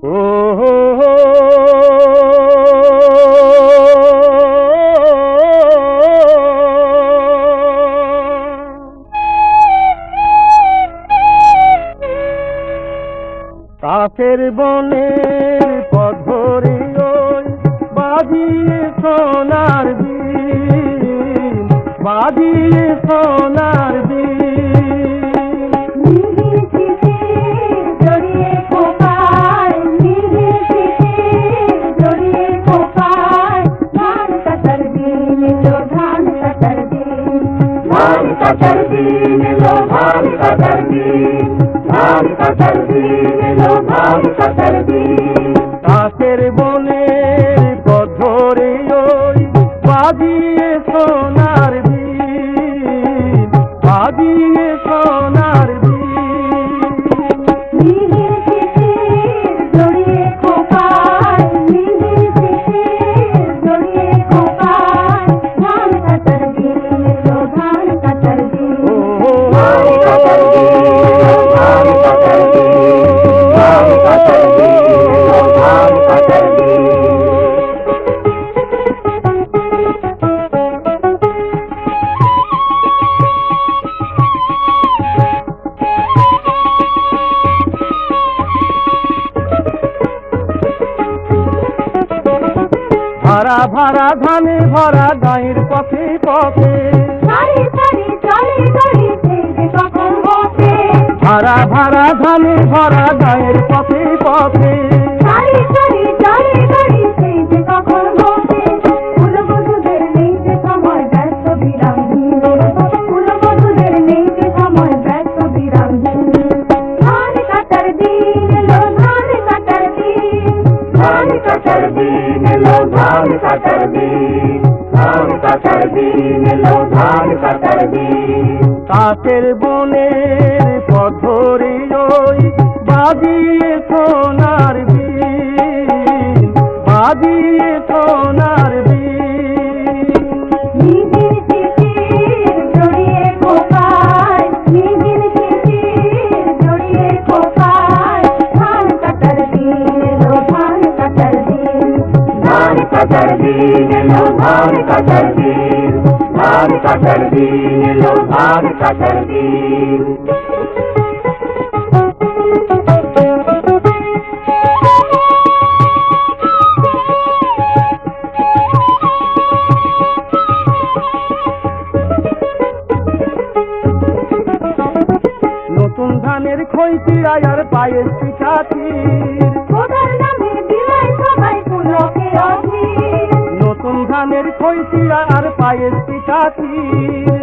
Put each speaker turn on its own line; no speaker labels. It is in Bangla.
কাফের বনের ওই বাজিয়ে সোনার বিন বাজিয়ে সোনার বিন
দিন ধান কাটার দিন এলো ধান কাটার দিন ধান কাটার দিন এলো ধান কাটার
ভাড়া ভাড়া ধানে ভরা গাঁয়ের পথে পথে ভাড়া ভাড়া ধানে ভরা গাঁয়ের পথে পথে।
কাটার দিন এলো ধান কাটার দিন। কাটার দিন এলো ধান কাটার দিন দিন দিন
কাকের বনের পথরে ওই বাজিয়ে সোনার বিন বাজিয়ে সোনার
কাটার দিন এলো ধান কাটার ধান কাটার দিন এলো ধান কাটার দিন।
নতুন ধানের খৈতি আর পায়ের
অধীর।
নতুন ধানের খৈতি আর
आए पिता की